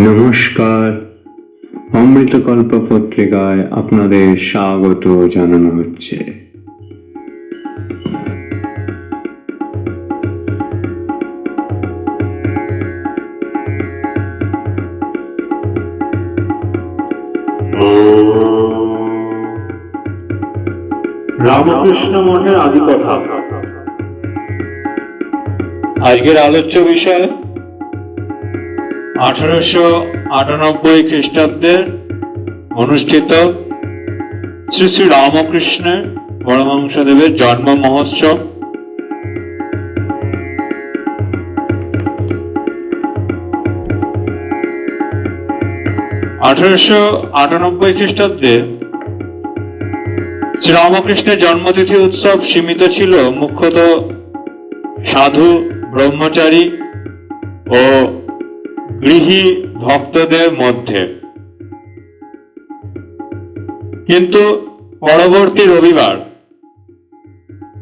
নমস্কার। অমৃতকল্প পত্রিকায় আপনাদের স্বাগত জানানো হচ্ছে। রামকৃষ্ণ মঠের আদি কথা। আজকের আলোচ্য বিষয় আঠারোশো আটানব্বই খ্রিস্টাব্দের অনুষ্ঠিত শ্রী শ্রী রামকৃষ্ণের পরমহংসদেবের জন্ম মহোৎসব। আঠারোশো আটানব্বই খ্রিস্টাব্দে শ্রীরামকৃষ্ণের জন্মতিথি উৎসব সীমিত ছিল। মুখ্যত সাধু, ব্রহ্মচারী ও গৃহী ভক্তদের মধ্যে। কিন্তু পরবর্তী রবিবার,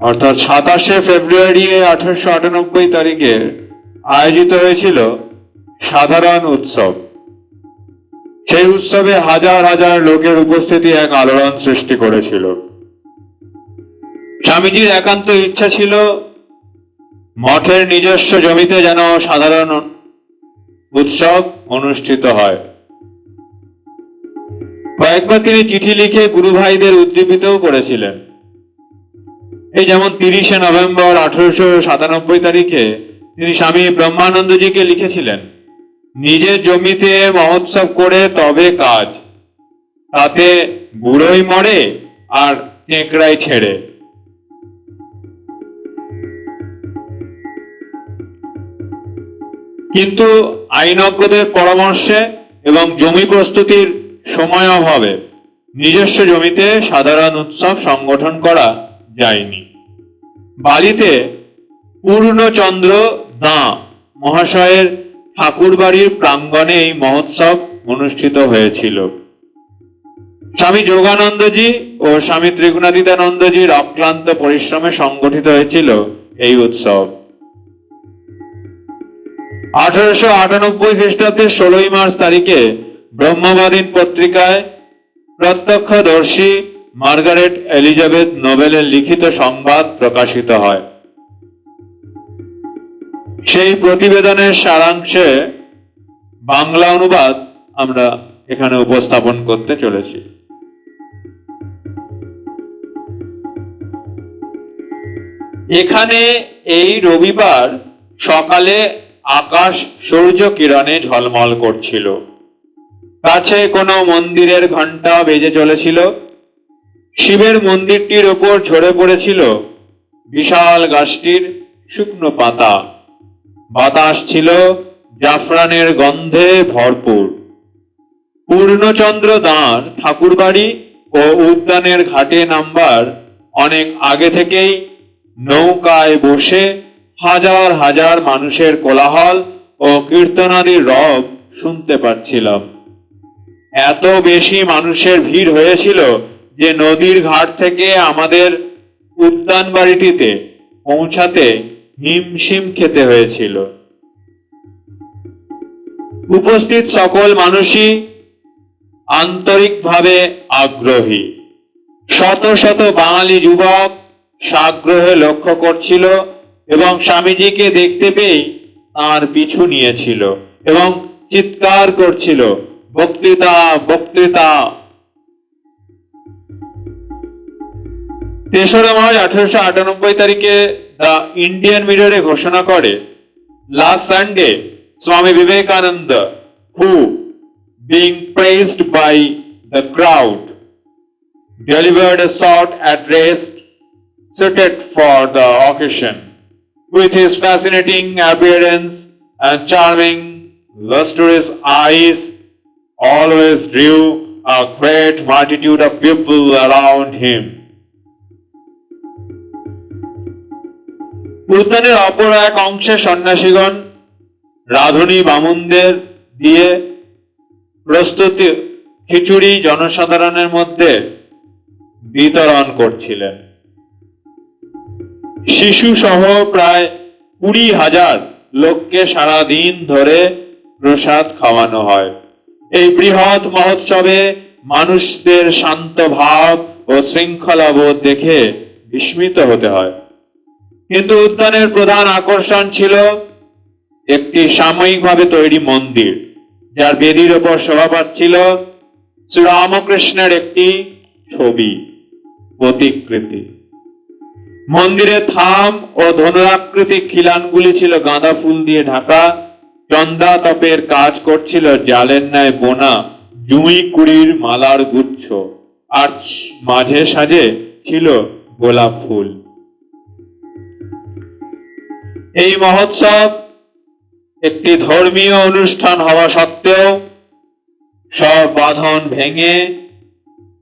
অর্থাৎ সাতাশে ফেব্রুয়ারি আঠারোশো আটানব্বই তারিখে আয়োজিত হয়েছিল সাধারণ উৎসব। সেই উৎসবে হাজার হাজার লোকের উপস্থিতি এক আলোড়ন সৃষ্টি করেছিল। স্বামীজির একান্ত ইচ্ছা ছিল, মঠের নিজস্ব জমিতে যেন সাধারণ উৎসব অনুষ্ঠিত হয়। কয়েকবার তিনি চিঠি লিখে গুরু ভাইদের উদ্দীপিতও করেছিলেন। এই যেমন তিরিশে নভেম্বর আঠারোশো সাতানব্বই তারিখে তিনি স্বামী ব্রহ্মানন্দজিকে লিখেছিলেন নিজের জমিতে মহোৎসব করে তবে কাজ। তাতে বুড়োই মরে আর টেঁকড়াই ছেড়ে। কিন্তু আইনজ্ঞদের পরামর্শে এবং জমি প্রস্তুতির সময় অভাবে নিজস্ব জমিতে সাধারণ উৎসব সংগঠন করা যায়নি। বালিতে পূর্ণচন্দ্র দাঁ মহাশয়ের ঠাকুরবাড়ির প্রাঙ্গণে এই মহোৎসব অনুষ্ঠিত হয়েছিল। স্বামী যোগানন্দজি ও স্বামী ত্রিগুণাদিতানন্দজির অক্লান্ত পরিশ্রমে সংগঠিত হয়েছিল এই উৎসব। আঠারোশো আটানব্বই খ্রিস্টাব্দের ষোলোই মার্চ তারিখে ব্রহ্মবাদীন পত্রিকায় প্রত্যক্ষদর্শী মার্গারেট এলিজাবেথ নোবেলের লিখিত সংবাদ প্রকাশিত হয়। সেই প্রতিবেদনের সারাংশে বাংলা অনুবাদ আমরা এখানে উপস্থাপন করতে চলেছি। এখানে এই রবিবার সকালে আকাশ সূর্য কিরণে ঝলমল করছিল। কাছে কোনো মন্দিরের ঘণ্টা বেজে চলেছিল। শিবের মন্দিরটির ওপর ঝরে পড়েছিল বিশাল গাছটির শুকনো পাতা। বাতাস ছিল জাফরানের গন্ধে ভরপুর। পূর্ণচন্দ্র দাঁড় ঠাকুরবাড়ি ও উদ্যানের ঘাটে নাম্বার অনেক আগে থেকেই নৌকায় বসে হাজার হাজার মানুষের কোলাহল ও কীর্তনাদির রব শুনতে পাচ্ছিলাম। এত বেশি মানুষের ভিড় হয়েছিল যে নদীর ঘাট থেকে আমাদের উদ্যান বাড়িটিতে পৌঁছাতে হিমশিম খেতে হয়েছিল। উপস্থিত সকল মানুষই আন্তরিকভাবে আগ্রহী। শত শত বাঙালি যুবক সাগ্রহে লক্ষ্য করছিল এবং স্বামীজিকে দেখতে পেয়ে তার পিছু নিয়েছিল এবং চিৎকার করছিল, বক্তৃতা বক্তৃতা তেসরা মার্চ আঠারোশো আটানব্বই তারিখে দ্য ইন্ডিয়ান মিররে ঘোষণা করে, last Sunday Swami Vivekananda, who being pressed by the crowd delivered a short address suited for the occasion. With his fascinating appearance and charming, lustrous eyes, always drew a great multitude of people around him. উদ্যানের অপর এক অংশে সন্ন্যাসীগণ রাধুনী বামুনদের দিয়ে প্রস্তুতি খিচুড়ি জনসাধারণের মধ্যে বিতরণ করছিলেন শিশু সহ প্রায় কুড়ি হাজার লোককে সারাদিন ধরে প্রসাদ খাওয়ানো হয়। এই বৃহৎ মহোৎসবে মানুষদের শান্ত ভাব ও শৃঙ্খলা বোধ দেখে বিস্মিত হতে হয়। কিন্তু উদ্যানের প্রধান আকর্ষণ ছিল একটি সাময়িকভাবে তৈরি মন্দির, যার বেদির ওপর শোভা পাচ্ছিল শ্রীরামকৃষ্ণের একটি ছবি, প্রতিকৃতি। মন্দিরের থাম ও ধনুরাকৃতি খিলানগুলি ছিল গাঁদা ফুল দিয়ে ঢাকা। চন্দা তপের কাজ করছিল জালের ন্যায় বোনা, জুঁই কুড়ির মালার গুচ্ছ। আর মাঝে সাজে ছিল গোলাপ ফুল। এই মহোৎসব একটি ধর্মীয় অনুষ্ঠান হওয়া সত্ত্বেও সব বাঁধন ভেঙে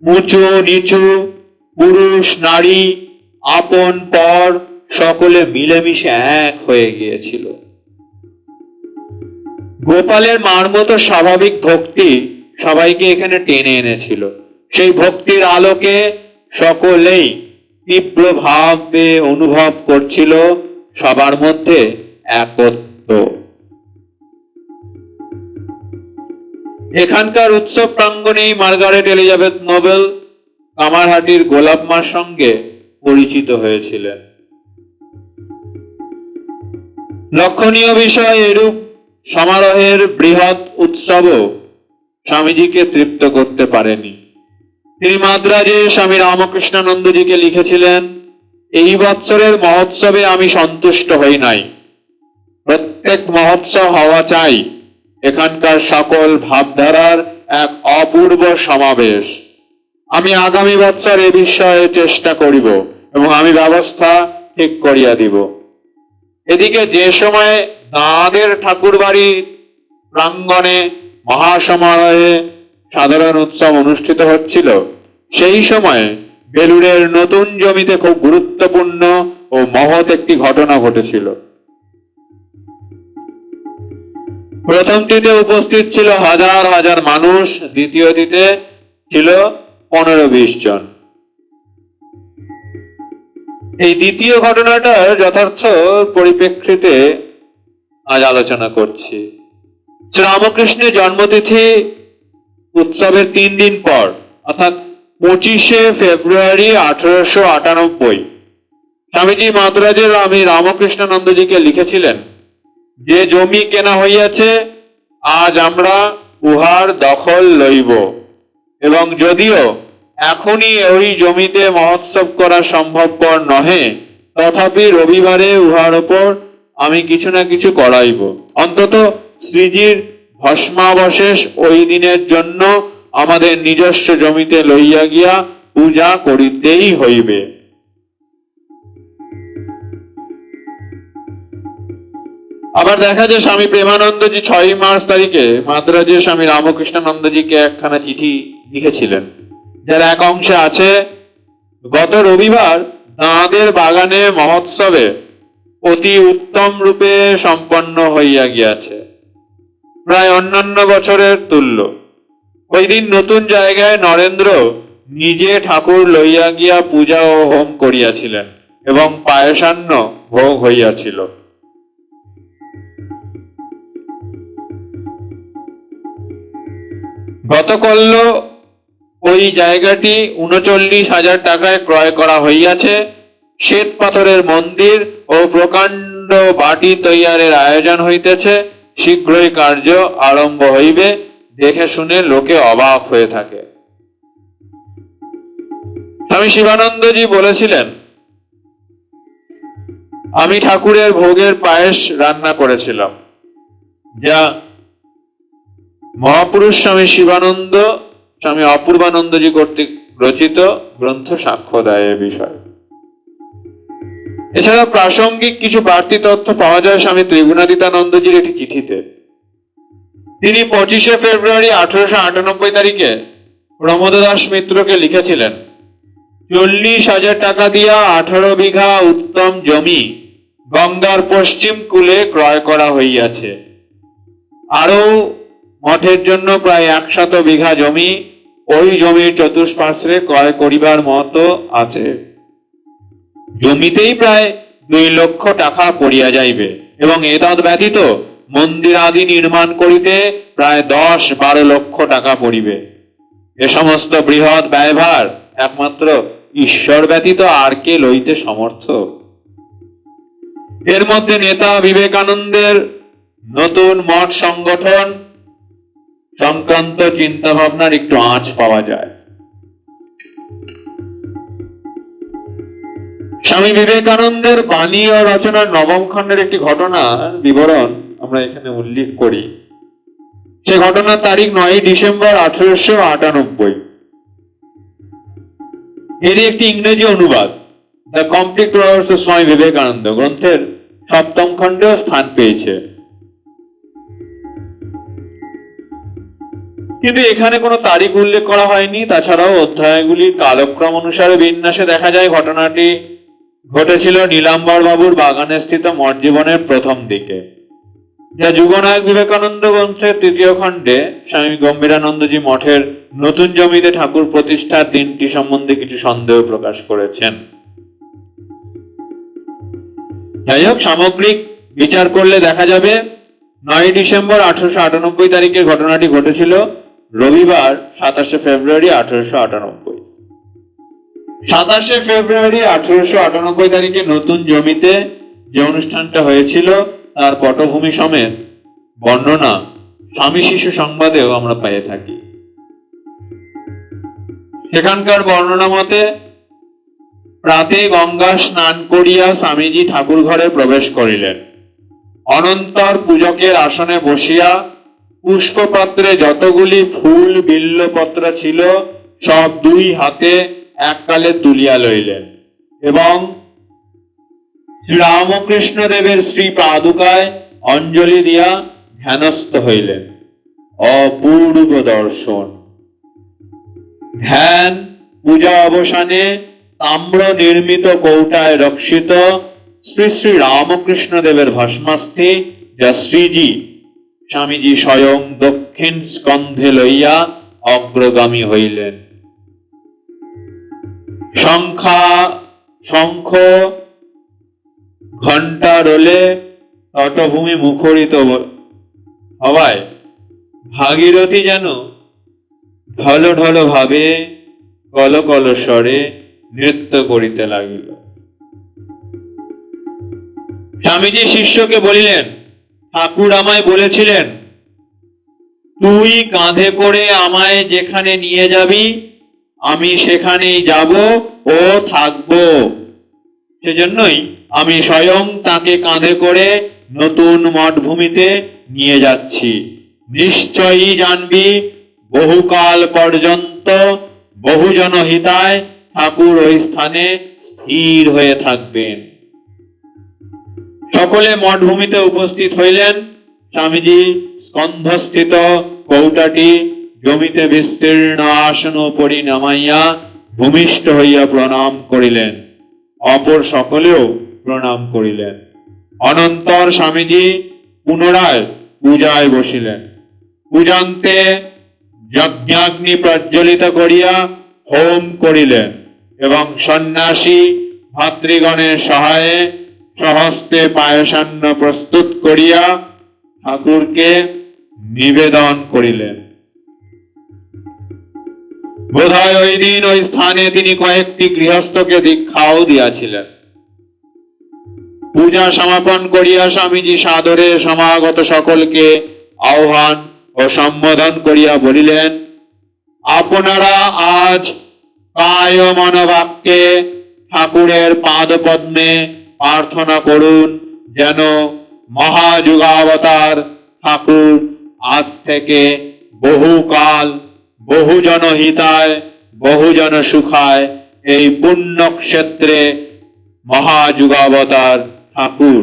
উঁচু, নিচু, পুরুষ, নারী আপন, পর সকলে মিলেমিশে এক হয়ে গিয়েছিল। গোপালের মার মতো স্বাভাবিক ভক্তি সবাইকে এখানে টেনে এনেছিল। সেই ভক্তির আলোকে সকলেই তীব্র ভাবে অনুভব করছিল, সবার মধ্যে একত্ব। এখানকার উৎসব প্রাঙ্গণেই মার্গারেট এলিজাবেথ নোবেল, কামারহাটির গোলাপ মার সঙ্গে পরিচিত হয়েছিলেন। লক্ষণীয় বিষয় এরূপ, সমারোহের বৃহৎ উৎসবও স্বামীজিকে তৃপ্ত করতে পারেনি। তিনি মাদ্রাজে স্বামী রামকৃষ্ণানন্দজিকে লিখেছিলেন, এই বৎসরের মহোৎসবে আমি সন্তুষ্ট হই নাই। প্রত্যেক মহোৎসব হওয়া চাই। এখানকার সকল ভাবধারার এক অপূর্ব সমাবেশ। আমি আগামী বৎসর এ বিষয়ে চেষ্টা করিব। এবং আমি ব্যবস্থা ঠিক করিয়া দিব। এদিকে যে সময় দাঁদের ঠাকুর বাড়ি প্রাঙ্গণে মহাসমারোহে সাধারণ উৎসব অনুষ্ঠিত হচ্ছিল, সেই সময় বেলুড়ের নতুন জমিতে খুব গুরুত্বপূর্ণ ও মহৎ একটি ঘটনা ঘটেছিল। প্রথমটিতে উপস্থিত ছিল হাজার হাজার মানুষ, দ্বিতীয়টিতে ছিল পনেরো বিশ জন। এই দ্বিতীয় ঘটনাটার যথার্থ পরিপ্রেক্ষিতে আজ আলোচনা করছি। শ্রীরামকৃষ্ণের জন্মতিথি উৎসবের তিন দিন পর, অর্থাৎ পঁচিশে ফেব্রুয়ারি আঠারোশো আটানব্বই। স্বামীজি মাদ্রাজের আমি রামকৃষ্ণানন্দজিকে লিখেছিলেন, যে জমি কেনা হইয়াছে, আজ আমরা উহার দখল লইব এবং যদিও এখনই ওই জমিতে মহোৎসব করা সম্ভবপর নহে। তথাপি রবিবারে উহার ওপর আমি কিছু না কিছু করাইব। অন্তত শ্রীজির ভস্মাবশেষ ওই দিনের জন্য আমাদের নিজস্ব জমিতে লইয়া গিয়া পূজা করিতেই হইবে। আবার দেখা যায় স্বামী প্রেমানন্দজি ছয় মার্চ তারিখে মাদ্রাজের স্বামী রামকৃষ্ণানন্দজিকে একখানা চিঠি লিখেছিলেন। যার এক অংশে আছে, গত রবিবার দাঁদের বাগানে মহোৎসবে অতি উত্তম রূপে সম্পন্ন হইয়া গিয়াছে। প্রায় অন্যান্য বছরের তুল্য। ওই দিন নতুন জায়গায় নরেন্দ্র নিজে ঠাকুর লইয়া গিয়া পূজা ও হোম করিয়াছিলেন এবং পায়সান্ন ভোগ হইয়াছিল। গতকল্য ওই জায়গাটি উনচল্লিশ হাজার টাকায় ক্রয় করা হইয়াছে। শ্বেত পাথরের মন্দির ও প্রকাণ্ড বাটি তৈয়ারের আয়োজন হইতেছে। শীঘ্রই কার্য আরম্ভ হইবে, দেখে শুনে লোকে অবাক হয়ে থাকে। স্বামী শিবানন্দজি বলেছিলেন, আমি ঠাকুরের ভোগের পায়েস রান্না করেছিলাম, যা মহাপুরুষ স্বামী শিবানন্দ স্বামী অপূর্বানন্দজি কর্তৃক রচিত গ্রন্থ সাক্ষ্য দেয় এ বিষয়ে। এছাড়া প্রাসঙ্গিক কিছু বাড়তি তথ্য পাওয়া যায় স্বামী ত্রিগুণাদিতানন্দজির একটি চিঠিতে। তিনি পঁচিশে ফেব্রুয়ারি আঠারোশো আটানব্বই তারিখে প্রমোদদাস মিত্রকে লিখেছিলেন, চল্লিশ হাজার টাকা দিয়া আঠারো বিঘা উত্তম জমি গঙ্গার পশ্চিম কূলে ক্রয় করা হইয়াছে। আরও মঠের জন্য প্রায় একশত বিঘা জমি ওই জমির চতুষ্পার্শ্বে ক্রয় করিবার মতো আছে। জমিতেই প্রায় দুই লক্ষ টাকা পড়িয়া যাইবে এবং এতদ ব্যতীত মন্দির আদি নির্মাণ করিতে প্রায় দশ বারো লক্ষ টাকা পড়িবে। এ সমস্ত বৃহৎ ব্যয়ভার একমাত্র ঈশ্বর ব্যতীত আর কে লইতে সমর্থ? এর মধ্যে নেতা বিবেকানন্দের নতুন মঠ সংগঠন সংক্রান্ত চিন্তা ভাবনার একটু আঁচ পাওয়া যায়। স্বামী বিবেকানন্দের বাণী ও রচনার নবম খণ্ডের একটি ঘটনা বিবরণ আমরা এখানে উল্লেখ করি। সে ঘটনার তারিখ নয় ডিসেম্বর আঠারোশো আটানব্বই। এরই একটি ইংরেজি অনুবাদ, দ্য কমপ্লিট স্বামী বিবেকানন্দ গ্রন্থের সপ্তম খণ্ডেও স্থান পেয়েছে। কিন্তু এখানে কোনো তারিখ উল্লেখ করা হয়নি। তাছাড়াও অধ্যায়গুলির কালক্রম অনুসারে বিন্যাসে দেখা যায় ঘটনাটি ঘটেছিল নীলাম্বর বাবুর বাগানে স্থিত মঠ জীবনের প্রথম দিকে, যা যুগনায়ক বিবেকানন্দ গ্রন্থের তৃতীয় খণ্ডে স্বামী গম্ভীরানন্দজি মঠের নতুন জমিতে ঠাকুর প্রতিষ্ঠার দিনটি সম্বন্ধে কিছু সন্দেহ প্রকাশ করেছেন। যাই হোক, সামগ্রিক বিচার করলে দেখা যাবে, নয় ডিসেম্বর আঠারোশো আটানব্বই তারিখে ঘটনাটি ঘটেছিল। রবিবার সাতাশে ফেব্রুয়ারি আঠারোশো আটানব্বই। সাতাশে ফেব্রুয়ারি আঠারোশো আটানব্বই তারিখে নতুন জমিতে যে অনুষ্ঠানটা হয়েছিল, তার পটভূমি সমেত বর্ণনা স্বামী শিশু সংবাদেও আমরা পেয়ে থাকি। সেখানকার বর্ণনা মতে প্রাতে গঙ্গা স্নান করিয়া স্বামীজি ঠাকুর ঘরে প্রবেশ করিলেন। অনন্তর পূজকের আসনে বসিয়া পুষ্পপত্রে যতগুলি ফুল বিল্লপত্র ছিল, সব দুই হাতে এককালে তুলিয়া লইলেন। এবং শ্রীরামকৃষ্ণ দেবের শ্রী পাদুকায় অঞ্জলি দিয়া ধ্যানস্থ হইলেন। অপূর্ব দর্শন। ধ্যান পূজা অবসানে তাম্র নির্মিত কৌটায় রক্ষিত শ্রী শ্রী রামকৃষ্ণ দেবের ভস্মাস্থি যা শ্রীজি স্বামীজি স্বয়ং দক্ষিণ স্কন্ধে লইয়া অগ্রগামী হইলেন। সংখ্যা শঙ্খ ঘণ্টা রোলে তটভূমি মুখরিত হওয়ায় ভাগীরথী যেন ঢল ঢল ভাবে কল স্বরে নৃত্য করিতে লাগিল। স্বামীজি শিষ্যকে বলিলেন ঠাকুর আমায় বলেছিলেন, তুই কাঁধে করে আমায় যেখানে নিয়ে যাবি, আমি সেখানেই যাব ও থাকব। সেজন্যই আমি স্বয়ং তাকে কাঁধে করে নতুন মঠভূমিতে নিয়ে যাচ্ছি। নিশ্চয়ই জানবি, বহুকাল পর্যন্ত বহুজন হিতায় ঠাকুর ওই স্থানে স্থির হয়ে থাকবেন। সকলে মঠভূমিতে উপস্থিত হইলেন। স্বামীজি স্কন্ধস্থিত কৌটাটি জমিতে বিস্তীর্ণ আসন উপরি নামাইয়া ভূমিষ্ঠ হইয়া প্রণাম করিলেন। অপর সকলেও প্রণাম করিলেন। অনন্তর স্বামীজি পুনরায় পূজায় বসিলেন। পূজান্তে যজ্ঞাগ্নি প্রজ্বলিত করিয়া হোম করিলেন এবং সন্ন্যাসী ভাতৃগণের সহায়ে সহস্তে পায়সান্ন প্রস্তুত করিয়া ঠাকুরকে নিবেদন করিলেন। বোধহয় ওই দিন ওই স্থানে তিনি কয়েকটি গৃহস্থকে দীক্ষাও দিয়াছিলেন। পূজা সমাপন করিয়া স্বামীজি সাদরে সমাগত সকলকে আহ্বান ও সম্বোধন করিয়া বলিলেন, আপনারা আজ কায় মনোবাক্যে ঠাকুরের পাদ পদ্মে প্রার্থনা করুন যেন মহাযুগাবতার ঠাকুর আজ থেকে বহুকাল বহুজন হিতায় বহুজন সুখায় এই পুণ্যক্ষেত্রে মহাযুগাবতার ঠাকুর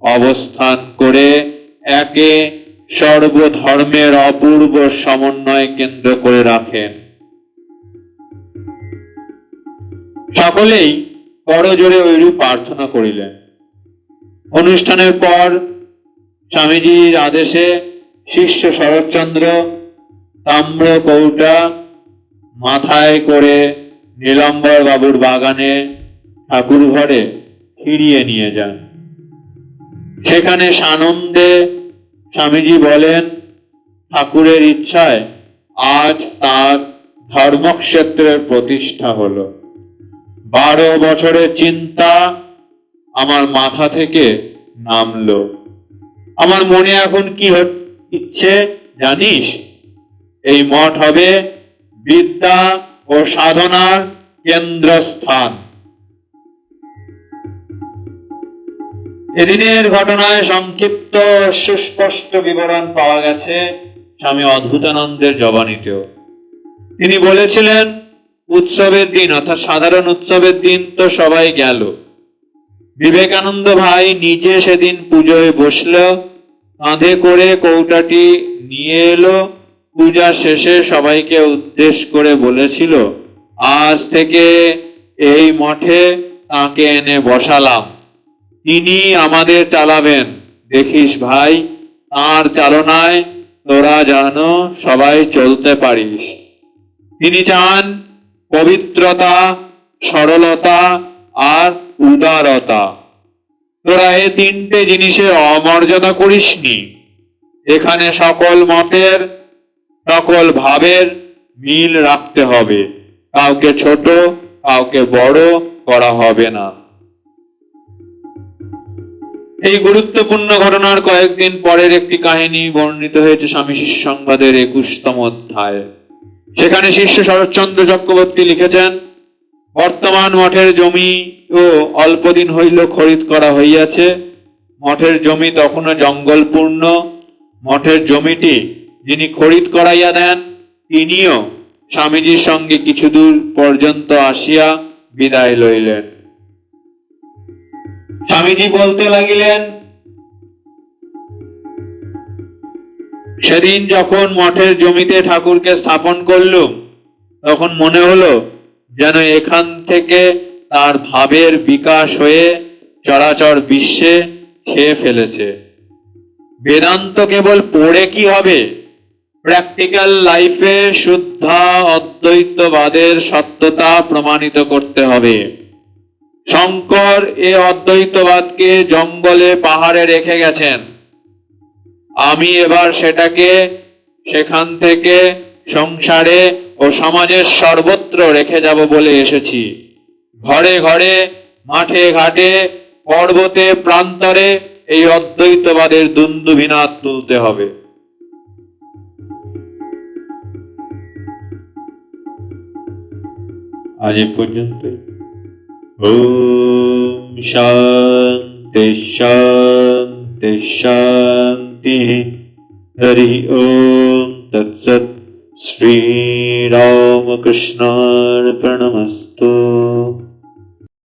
অবস্থান করে একে সর্বধর্মের অপূর্ব সমন্বয় কেন্দ্র করে রাখেন। সকলেই করজোরে ঐরূপ প্রার্থনা করিলেন। অনুষ্ঠানের পর স্বামীজির আদেশে শিষ্য শরৎচন্দ্র তাম্র কৌটা মাথায় করে নীলম্বর বাবুর বাগানে ঠাকুর ঘরে ফিরিয়ে নিয়ে যান। সেখানে সানন্দে স্বামীজি বলেন, ঠাকুরের ইচ্ছায় আজ তার ধর্মক্ষেত্রের প্রতিষ্ঠা হলো। বারো বছরের চিন্তা আমার মাথা থেকে নামলো। আমার মনে এখন কি ইচ্ছে, জানিস? এই মঠ হবে বিদ্যা ও সাধনার কেন্দ্রস্থান। এদিনের ঘটনায় সংক্ষিপ্ত সুস্পষ্ট বিবরণ পাওয়া গেছে স্বামী অদ্ভুতানন্দের জবানিতেও। তিনি বলেছিলেন উৎসবের দিন, অর্থাৎ সাধারণ উৎসবের দিন তো সবাই গেল। বিবেকানন্দ ভাই নিজে সেদিন পুজোয় বসল, কাঁধে করে কৌটাটি নিয়ে এলো। পূজা শেষে সবাইকে উদ্দেশ করে বলেছিল, আজ থেকে এই মঠে তাকে এনে বসালাম। তিনি আমাদের চালাবেন। দেখিস ভাই, তার চালনায় তোরা যেন সবাই চলতে পারিস। তিনি চান পবিত্রতা, সরলতা আর উদারতা। তোরা এই তিনটে জিনিসের অমর্যাদা করিসনি। এখানে সকল মতের, সকল ভাবের মিল রাখতে হবে। কাউকে ছোট, কাউকে বড় করা হবে না। এই গুরুত্বপূর্ণ ঘটনার কয়েকদিন পরের একটি কাহিনী বর্ণিত হয়েছে স্বামী শিষ্য সংবাদের একুশতম অধ্যায়ে। সেখানে শিষ্য শরৎচন্দ্র চক্রবর্তী লিখেছেন, বর্তমান মঠের জমি ও অল্পদিন হইল খরিদ করা হইয়াছে। মঠের জমি তখনও জঙ্গলপূর্ণ। মঠের জমিটি যিনি খরিদ করাইয়া দেন, তিনিও স্বামীজির সঙ্গে কিছু দূর পর্যন্ত আসিয়া বিদায় লইলেন। স্বামীজি বলতে লাগিলেন সেদিন যখন মঠের জমিতে ঠাকুরকে স্থাপন করলুম, তখন মনে হলো যেন এখান থেকে তার ভাবের বিকাশ হয়ে চরাচর বিশ্বে খেয়ে ফেলেছে। বেদান্ত কেবল পড়ে কি হবে? প্র্যাকটিক্যাল লাইফে শুদ্ধা অদ্বৈতবাদের সত্যতা প্রমাণিত করতে হবে। শঙ্কর এ অদ্বৈতবাদকে জঙ্গলে পাহাড়ে রেখে গেছেন। আমি এবার সেটাকে সেখান থেকে সংসারে ও সমাজের সর্বত্র রেখে যাব বলে এসেছি। ঘরে ঘরে, মাঠে ঘাটে, পর্বতে, প্রান্তরে এই অদ্বৈতবাদের দুন্দুভিনাদ তুলতে হবে। আজ এ পর্যন্তই। ওম শান্তি। शान्ति शान्तिः हरि ओं तत्सत् श्रीरामकृष्णार्पणमस्तु।